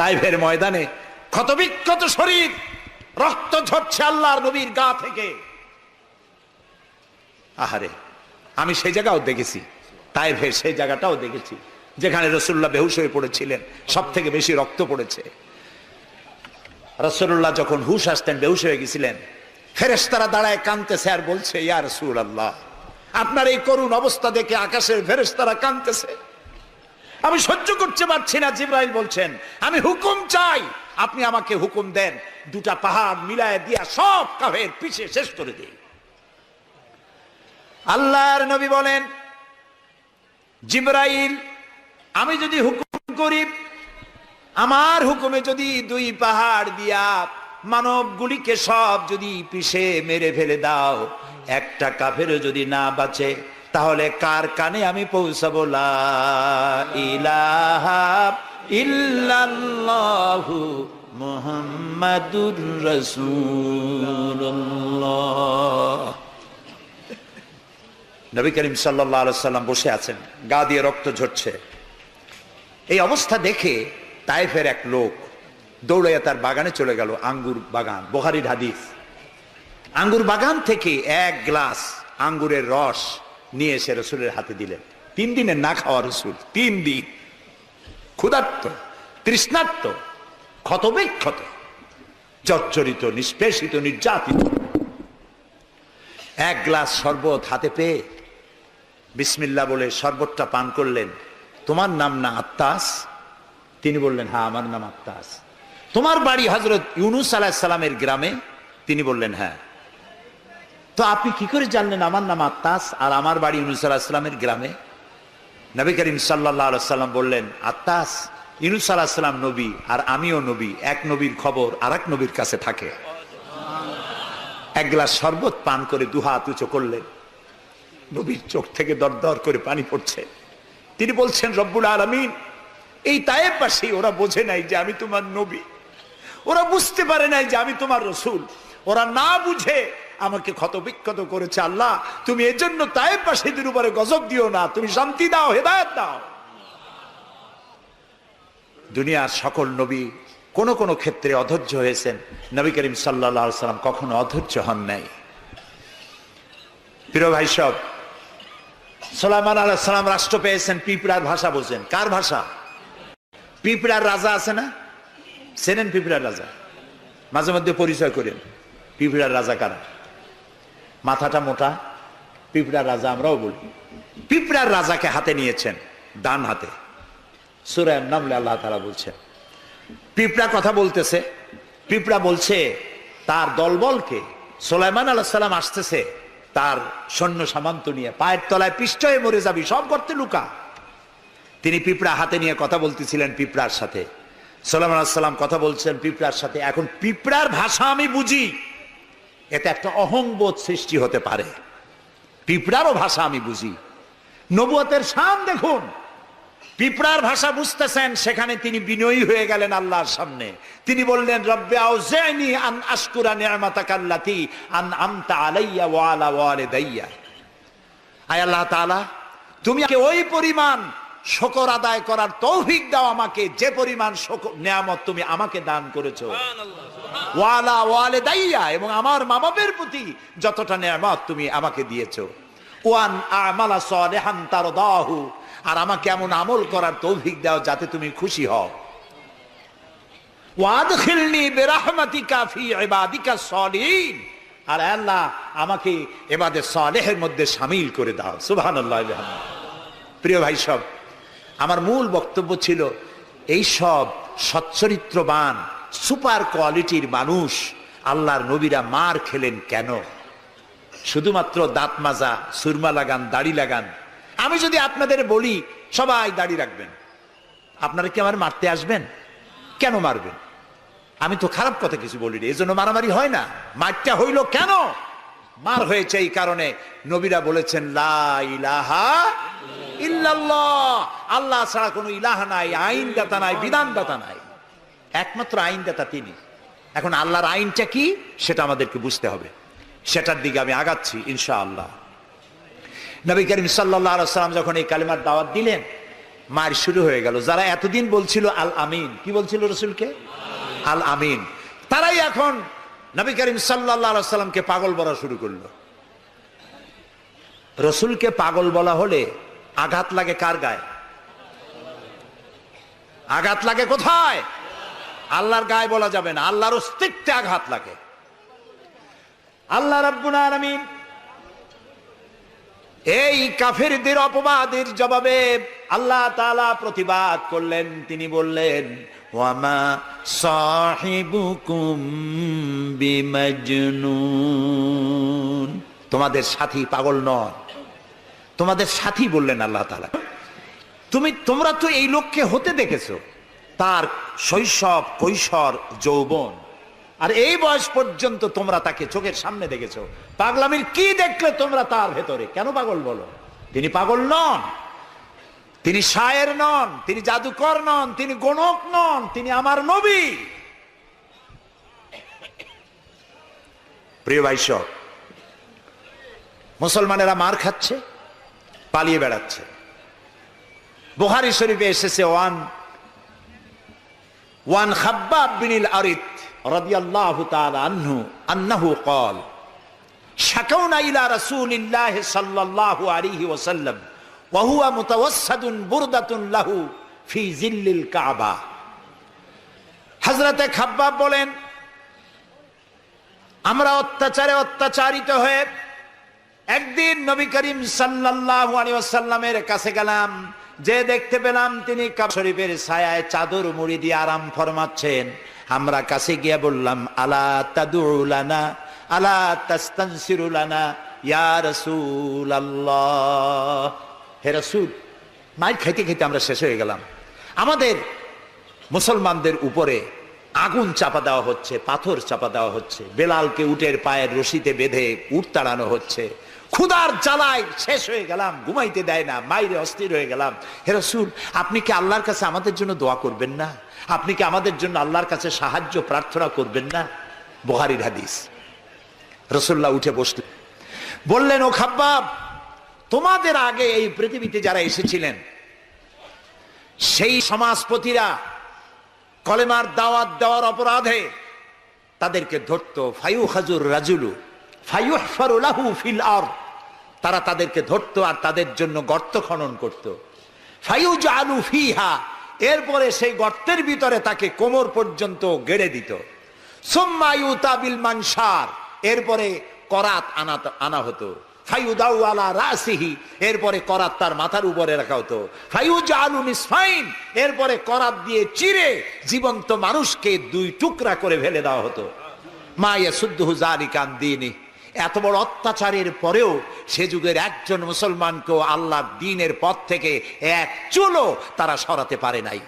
তাইফের ময়দানে ক্ষতবিক্ষত শরীর, রক্ত ঝরছে আল্লাহর নবীর গা থেকে। আহারে, আমি সেই জায়গাও দেখেছি, তাইফের সেই জায়গাটাও দেখেছি, যেখানে রসুল্লাহ বেহুশ হয়ে পড়েছিলেন সব থেকে বেশি রক্ত পড়েছে। রসুল্লাহ যখন হুশ আসতেন, বেহুশ হয়ে গেছিলেন, ফেরেশতারা দাঁড়ায় কানতেছে আর বলছে, ইয়া রসুল আল্লাহ আপনার এই করুণ অবস্থা দেখে আকাশের ফেরেশতারা কানতেছে আমি সহ্য করতে পারছি না, জিব্রাইল বলছেন। আমি হুকুম চাই, আপনি আমাকে হুকুম দেন, দুটা পাহাড় মিলায় দিয়া সব কাফের পিছে শেষ করে দিই আল্লাহর নবী বলেন, জিব্রাইল, আমি যদি হুকুম করি, আমার হুকুমে যদি দুই পাহাড় দিয়া মানবগুলিকে সব যদি পিষে মেরে ফেলে দাও, একটা কাফেরও যদি না বাঁচে তাহলে কার কানে আমি পৌঁছাবো? ইল্লাল্লাহু মুহাম্মাদুর রাসূলুল্লাহ। নবী করিম আলাইহি সাল্লাম বসে আছেন, গা দিয়ে রক্ত ঝরছে। এই অবস্থা দেখে তাইফের এক লোক দৌড়াইয়া তার বাগানে চলে গেল, আঙ্গুর বাগান বোহারির হাদিস। আঙ্গুর বাগান থেকে এক গ্লাস আঙ্গুরের রস নিয়ে এসে রসুলের হাতে দিলেন। তিন দিনে না খাওয়া রসুল, তিন দিন। ক্ষুধার্ত, তৃষ্ণার্ত, ক্ষতবিক্ষত, জর্জরিত, নিষ্পেষিত, নির্যাতিত। এক গ্লাস শরবত হাতে পেয়ে বিসমিল্লা বলে শরবতটা পান করলেন। তোমার নাম না আত্মাস তিনি বললেন হ্যাঁ আমার নাম আত্মাস তোমার বাড়ি হজরত ইউনুস আলাহ সালামের গ্রামে? তিনি বললেন হ্যাঁ। তো আপনি কি করে জানলেন আমার নাম আত্মাস আর আমার বাড়ি ইউনুস আলাহ সালামের গ্রামে? নবী করিম সাল্লাহ সাল্লাম বললেন আত্মাস ইউনুস সাল্লাম নবী আর আমিও নবী, এক নবীর খবর আর এক নবীর কাছে থাকে। এক গ্লাস শরবত পান করে দুহাত উঁচু করলেন। নবীর চোখ থেকে দরদর করে পানি পড়ছে। তিনি বলছেন, রব্বুল আলমিন, এই তায়েব পাশে ওরা বোঝে নাই যে আমি তোমার নবী। ওরা বুঝতে পারে নাই যে আমি তোমার রসুল। ওরা না বুঝে আমাকে ক্ষতবিক্ষত করেছে আল্লাহ। তুমি এজন্য তায়েব পাশীদের উপরে গজব দিও না, তুমি শান্তি দাও, হেদায়ত দাও। দুনিয়ার সকল নবী কোন কোন ক্ষেত্রে অধৈর্য হয়েছেন। নবী করিম সাল্লা সাল্লাম কখনো অধৈর্য হন নাই। প্রিয় ভাই সব সালামান আলাহ সালাম রাষ্ট্র পেয়েছেন, পিঁপড়ার ভাষা বোঝেন। কার ভাষা? পিঁপড়ার রাজা আছে না? সেনেন পিঁপড়ার রাজা? মাঝে মধ্যে পরিচয় করেন। পিঁপড়ার রাজা কারা? মাথাটা মোটা, পিঁপড়ার রাজা আমরাও বলি। পিঁপড়ার রাজাকে হাতে নিয়েছেন, ডান হাতে। সুরায় নামলে আল্লাহ তারা বলছেন, পিঁপড়া কথা বলতেছে, পিঁপড়া বলছে, তার দলবলকে সোলাইমান আল্লাহ সাল্লাম আসতেছে, তার সৈন্য সামান্ত নিয়ে, পায়ের তলায় পিষ্ট হয়ে মরে যাবি, সব করতে লুকা। তিনি পিঁপড়া হাতে নিয়ে কথা বলতেছিলেন পিঁপড়ার সাথে। সাল্লাম আলাইসাল্লাম কথা বলছেন পিঁপড়ার সাথে। এখন পিঁপড়ার ভাষা আমি বুঝি। এতে একটা অহংবোধ সৃষ্টি হতে পারে। পিঁপড়ারও ভাষা আমি বুঝি। নবুয়তের শান দেখুন। পিঁপড়ার ভাষা বুঝতেছেন, সেখানে তিনি বিনয়ী হয়ে গেলেন আল্লাহর সামনে। তিনি বললেন, রব্বে আউজাইনি আন আশকুরা নিয়ামাতাকাল্লাতি আন আমতা আলাইয়া ওয়া আলা ওয়ালিদাইয়া। আয় আল্লাহ তাআলা, তুমি ওই পরিমাণ শকর আদায় করার তৌফিক দাও আমাকে। যে পরিমাণ নিয়ামত তুমি আমাকে দান করেছ। ওয়ালা ওয়ালিদাইয়া এবং আমার মা বাবার প্রতি যতটা নিয়ামত তুমি আমাকে দিয়েছ। ওয়ান আমালা সালিহান তারদাহু। আর আমাকে এমন আমল করার তৌফিক দাও যাতে তুমি খুশি হও। ওয়াদখিলনি বিরাহমাতিকা ফি ইবাদিকা সলিহিন। আর আল্লাহ আমাকে এবাদে সালেহের মধ্যে সামিল করে দাও। সুবহানাল্লাহ। প্রিয় ভাই সব আমার মূল বক্তব্য ছিল, এই সব সচ্চরিত্রবান, সুপার কোয়ালিটির মানুষ আল্লাহর নবীরা মার খেলেন কেন? শুধুমাত্র দাঁত মাজা, সুরমা লাগান, দাড়ি লাগান। আমি যদি আপনাদের বলি, সবাই দাড়ি রাখবেন। আপনারা কি আমার মারতে আসবেন? কেন মারবেন? আমি তো খারাপ কথা কিছু বলিনি এই জন্য মারামারি হয় না। মারটা হইল কেন? মার হয়েছে এই কারণে নবীরা বলেছেন, লা ইলাহা ইল্লাল্লাহ। আল্লাহ ছাড়া কোনো ইলাহা নাই, আইনদাতা নাই, বিধানদাতা নাই। একমাত্র আইনদাতা তিনি। এখন আল্লাহর আইনটা কি? সেটা আমাদেরকে বুঝতে হবে। সেটার দিকে আমি আগাচ্ছি, ইনশাআল্লাহ। নবী করিম সাল্লাহ সাল্লাম যখন এই কালিমার দাওয়াত দিলেন মার শুরু হয়ে গেল। যারা এতদিন বলছিল আল আমিন, কি বলছিল রসুলকে? আল আমিন। তারাই এখন নবী করিম সাল্লাহ সাল্লামকে পাগল বলা শুরু করল। রসুলকে পাগল বলা হলে আঘাত লাগে কার গায়ে? আঘাত লাগে কোথায়? আল্লাহর গায়ে বলা যাবে না, আল্লাহর অস্তিত্বে আঘাত লাগে। আল্লাহ রাব্বুল আলামিন এই কাফেরদের অপবাদের জবাবে আল্লাহ তাআলা প্রতিবাদ করলেন। তিনি বললেন, ওয়ামা সাহিবুকুম বিমাজনুন। তোমাদের সাথী পাগল নন। তোমাদের সাথী বললেন আল্লাহ তালা তুমি, তোমরা তো এই লোককে হতে দেখেছ, তার শৈশব, কৈশোর, যৌবন। আর এই বয়স পর্যন্ত তোমরা তাকে চোখের সামনে দেখেছ। পাগলামির কি দেখলে তোমরা তার ভেতরে? কেন পাগল বলো? তিনি পাগল নন। তিনি শায়ের নন, তিনি জাদুকর নন, তিনি গণক নন, তিনি আমার নবী। প্রিয় ভাইসব মুসলমানেরা মার খাচ্ছে পালিয়ে বেড়াচ্ছে। বোহারি শরীফে এসেছে, ওয়ান ওয়ান খাব্বা বিনিল আরিত রাদিয়াল্লাহু তাআলা আনহু, আন্নাহু কল ক্বাল, শাকাউনা ইলা রাসূলিল্লাহ সাল্লাল্লাহু আলাইহি ওয়াসাল্লাম, ওয়া হুয়া মুতাওয়াসসাদুন বুরদাতুন লাহু ফি জিল্লিল কাবা। হযরতে খাব্বাব বলেন, আমরা অত্যাচারে অত্যাচারিত হয়ে একদিন নবী করিম সাল্লাল্লাহু আলাইহি ওয়াসাল্লামের কাছে গেলাম, যে দেখতে পেলাম তিনি শরীফের ছায়ায় চাদর মুড়ি দিয়ে আরাম ফরমাচ্ছেন। আমরা কাছে গিয়ে বললাম, আলা তাদুলানা আলা তাস্তানসিরুলানা ইয়া রাসূলুল্লাহ। হে রাসূল, মাইর খাইতে খাইতে আমরা শেষ হয়ে গেলাম। আমাদের মুসলমানদের উপরে আগুন চাপা দেওয়া হচ্ছে, পাথর চাপা দেওয়া হচ্ছে, বেলালকে উটের পায়ের রশিতে বেঁধে উট তাড়ানো হচ্ছে। ক্ষুদার জ্বালায় শেষ হয়ে গেলাম, ঘুমাইতে দেয় না, মাইরে অস্থির হয়ে গেলাম। হে রসুল, আপনি কি আল্লাহর কাছে আমাদের জন্য দোয়া করবেন না? আপনি কি আমাদের জন্য আল্লাহর কাছে সাহায্য, প্রার্থনা করবেন না? বহারির হাদিস। রসুল্লাহ উঠে বসলেন। বললেন, ও খাব্বাব, তোমাদের আগে এই পৃথিবীতে যারা এসেছিলেন, সেই সমাজপতিরা কলেমার দাওয়াত দেওয়ার অপরাধে তাদেরকে ধরতো ফায়ু হাজুর রাজুলু। তারা তাদেরকে ধরতো আর তাদের জন্য গর্ত খনন করত। জালু ফিহা, এরপরে সেই গর্তের ভিতরে তাকে কোমর পর্যন্ত গেড়ে দিত। সোম্মায়ু মানসার এরপরে করাত আনা আনা হতো। এরপরে করাত তার মাথার উপরে রাখা হতো। ফাইউজা এরপরে করাত দিয়ে চিরে জীবন্ত মানুষকে দুই টুকরা করে ফেলে দেওয়া হতো। মা ইয়াসুদ্দুহু জালিকান দিনি এত বড় অত্যাচারের পরেও সে যুগের একজন মুসলমানকেও আল্লাহ দিনের পথ থেকে এক চুলো তারা সরাতে পারে নাই।